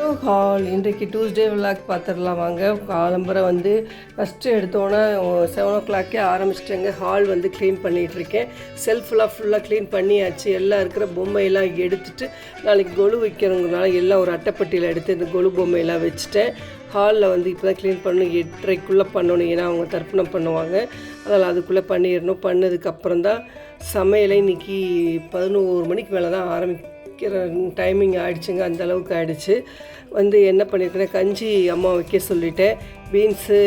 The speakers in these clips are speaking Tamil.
ஹால் இன்றைக்கு டூஸ்டே விளாக் பார்த்துடலாம் வாங்க. காலம்பரை வந்து ஃபஸ்ட்டு எடுத்தோன்னே செவன் ஓ கிளாக்கே ஆரம்பிச்சிட்டேங்க. ஹால் வந்து க்ளீன் பண்ணிகிட்ருக்கேன். செல்ஃபெல்லாம் ஃபுல்லாக க்ளீன் பண்ணியாச்சு. எல்லாம் இருக்கிற பொம்மையெல்லாம் எடுத்துட்டு நாளைக்கு கொலு வைக்கிறவங்கனால எல்லாம் ஒரு அட்டைப்பட்டியில் எடுத்து இந்த கொலு பொம்மையெல்லாம் வச்சுட்டேன். ஹாலில் வந்து இப்போ தான் க்ளீன் பண்ணணும். எட்டரைக்குள்ளே பண்ணணும். ஏன்னா அவங்க தர்ப்பணம் பண்ணுவாங்க. அதனால் அதுக்குள்ளே பண்ணிடணும். பண்ணதுக்கப்புறம் தான் சமையலை இன்றைக்கி பதினோரு மணிக்கு மேலே தான் ஆரம்பி வைக்கிற டைமிங் ஆகிடுச்சுங்க அந்த அளவுக்கு ஆகிடுச்சு வந்து என்ன பண்ணியிருக்கேன் கஞ்சி அம்மா வைக்க சொல்லிட்டேன் பீன்ஸு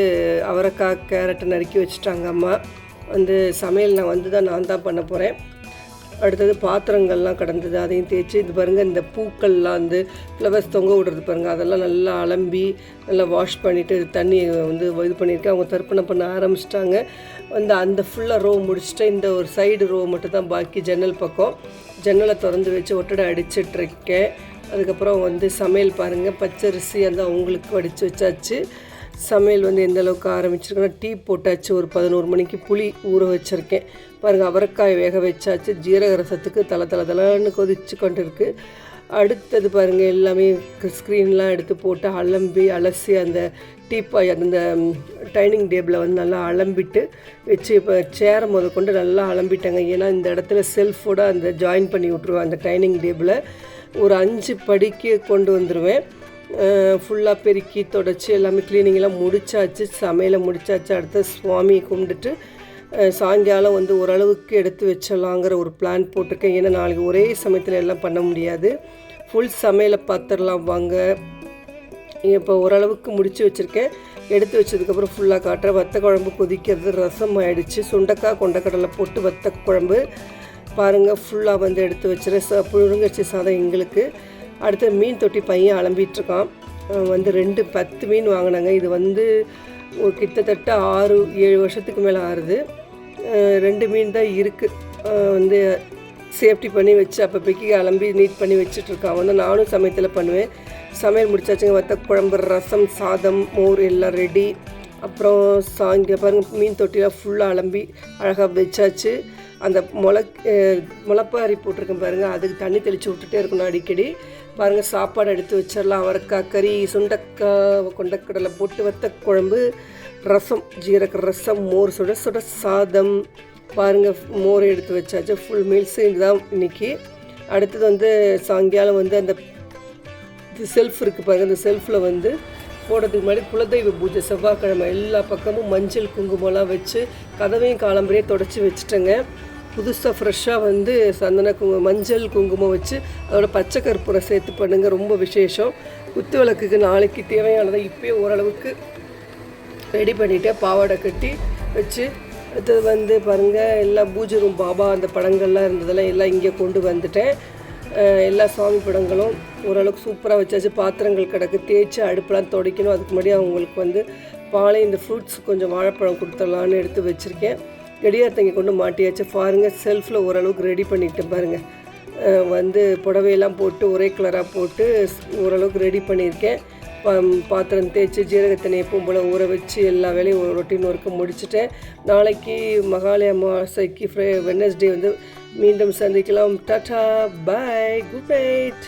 அவரைக்காய் கேரட்டை நறுக்கி வச்சுட்டாங்க அம்மா. வந்து சமையல் நான் வந்து தான் நான் தான் பண்ண போகிறேன் அடுத்தது பாத்திரங்கள்லாம் கிடந்தது அதையும் தேய்ச்சி இது பாருங்கள் இந்த பூக்கள்லாம் வந்து ஃப்ளவர்ஸ் தொங்க விடுறது பாருங்கள் அதெல்லாம் நல்லா அலம்பி நல்லா வாஷ் பண்ணிவிட்டு தண்ணி வந்து இது பண்ணியிருக்கேன் அவங்க தர்ப்பணம் பண்ண ஆரம்பிச்சிட்டாங்க. வந்து அந்த ஃபுல்லாக ரோ முடிச்சுட்டு இந்த ஒரு சைடு ரோ மட்டும் தான் பாக்கி ஜன்னல் பக்கம். ஜன்னலை திறந்து வச்சு ஒட்டடை அடிச்சிட்ருக்கேன். அதுக்கப்புறம் வந்து சமையல் பாருங்கள் பச்சரிசி அந்த அவங்களுக்கு வடித்து வச்சாச்சு. சமையல் வந்து எந்த அளவுக்கு ஆரம்பிச்சிருக்கேன்னா டீ போட்டாச்சு ஒரு பதினோரு மணிக்கு புளி ஊற வச்சுருக்கேன். பாருங்கள் அவரைக்காய் வேக வச்சாச்சு ஜீரக ரசத்துக்கு தலை தலை தலைன்னு கொதிச்சு கொண்டு இருக்குது அடுத்தது பாருங்கள் எல்லாமே ஸ்க்ரீன்லாம் எடுத்து போட்டு அலம்பி அலசி அந்த டீப்பாய் அந்த டைனிங் டேபிளை வந்து நல்லா அலம்பிட்டு வச்சு இப்போ சேரை முத கொண்டு நல்லா அலம்பிட்டாங்க. ஏன்னா இந்த இடத்துல செல்ஃபோட அந்த ஜாயின் பண்ணி விட்ருவேன் அந்த டைனிங் டேபிளை. ஒரு அஞ்சு படிக்கு கொண்டு வந்துடுவேன் ஃபுல்லாக பெருக்கி தொடச்சி எல்லாமே க்ளீனிங்கெல்லாம் முடிச்சாச்சு. சமையலை முடிச்சாச்சு. அடுத்து சுவாமியை கும்பிட்டுட்டு சாயங்காலம் வந்து ஓரளவுக்கு எடுத்து வச்சிடலாங்கிற ஒரு பிளான் போட்டிருக்கேன். ஏன்னா நாளைக்கு ஒரே சமயத்தில் எல்லாம் பண்ண முடியாது. ஃபுல் சமையலை பார்த்துடலாம் வாங்க. இப்போ ஓரளவுக்கு முடித்து வச்சுருக்கேன். எடுத்து வச்சதுக்கப்புறம் ஃபுல்லாக காட்டுறேன் வத்த குழம்பு கொதிக்கிறது ரசம் ஆகிடுச்சு சுண்டக்காய் கொண்டக்கடலை போட்டு வத்த குழம்பு. பாருங்கள் ஃபுல்லாக வந்து எடுத்து வச்சுருக்கேன். ச புழுங்கச்சி சாதம் எங்களுக்கு. அடுத்து மீன் தொட்டி பையன் அலம்பிகிட்ருக்கான் வந்து ரெண்டு பத்து மீன் வாங்கினாங்க. இது வந்து ஒரு கிட்டத்தட்ட ஆறு ஏழு வருஷத்துக்கு மேலே ஆறுது. ரெண்டு மீன் தான் இருக்குது வந்து சேஃப்டி பண்ணி வச்சு அப்பப்போக்கி அலம்பி நீட் பண்ணி வச்சுட்ருக்கான் வந்து நானும் சமயத்தில் பண்ணுவேன். சமையல் முடிச்சாச்சுங்க. வத்த குழம்பு ரசம் சாதம் மோர் எல்லாம் ரெடி அப்புறம் சாயங்க பாருங்கள் மீன் தொட்டிலாம் ஃபுல்லாக அலம்பி அழகாக வச்சாச்சு. அந்த முளை முளப்பாரி போட்டிருக்கேன் பாருங்கள் அதுக்கு தண்ணி தெளித்து விட்டுட்டே இருக்கணும் அடிக்கடி. பாருங்கள் சாப்பாடு எடுத்து வச்சிடலாம். அவரைக்காய் கறி சுண்டக்காய் கொண்டக்கடலை போட்டு வத்த குழம்பு ரசம் ஜீரக ரசம் மோர் சுட சுட சாதம். பாருங்கள் மோர் எடுத்து வச்சாச்சு. ஃபுல் மீல்ஸு இதுதான் இன்றைக்கி அடுத்தது வந்து சாயங்காலம் வந்து அந்த இது செல்ஃப் இருக்குது பாருங்கள் அந்த செல்ஃபில் வந்து போடுறதுக்கு முன்னாடி குலதெய்வ பூஜை செவ்வாய்க்கிழமை எல்லா பக்கமும் மஞ்சள் குங்குமம்லாம் வச்சு கதவையும் காலம்பரையே தொடச்சி வச்சுட்டேங்க. புதுசாக ஃப்ரெஷ்ஷாக வந்து சந்தன குங்குமம் மஞ்சள் குங்குமம் வச்சு அதோட பச்சை கற்பூரம் சேர்த்து பண்ணுங்கள் ரொம்ப விசேஷம். குத்து விளக்குக்கு நாளைக்கு தேவையானதை இப்போயே ஓரளவுக்கு ரெடி பண்ணிவிட்டு பாவாடை கட்டி வச்சு அடுத்தது வந்து பாருங்கள் எல்லா பூஜை ரூம் பாபா அந்த படங்கள்லாம் இருந்ததெல்லாம் எல்லாம் இங்கே கொண்டு வந்துட்டேன். எல்லா சாமி படங்களும் ஓரளவுக்கு சூப்பராக வச்சாச்சு. பாத்திரங்கள் கிடக்கு தேய்ச்சி அடுப்பெலாம் துடைக்கணும். அதுக்கு முன்னாடி அவங்களுக்கு வந்து பாலை இந்த ஃப்ரூட்ஸ் கொஞ்சம் வாழைப்பழம் கொடுத்துடலான்னு எடுத்து வச்சுருக்கேன். கடியாரத்தங்க கொண்டு மாட்டியாச்சு. பாருங்கள் செல்ஃபில் ஓரளவுக்கு ரெடி பண்ணிக்கிட்டு பாருங்கள் வந்து புடவையெல்லாம் போட்டு ஒரே கலராக போட்டு ஓரளவுக்கு ரெடி பண்ணியிருக்கேன். பாத்திரம் தேய்ச்சி ஜீரகத்தனை எப்பவும் போல் ஊற வச்சு எல்லா வேலையும் ஒரு ரொட்டீன் ஒர்க்கு முடிச்சுட்டேன். நாளைக்கு மகாலய அமாவாசைக்கு ஃப்ரை வெனஸ்டே வந்து மீண்டும் சந்திக்கலாம். Tata bye good night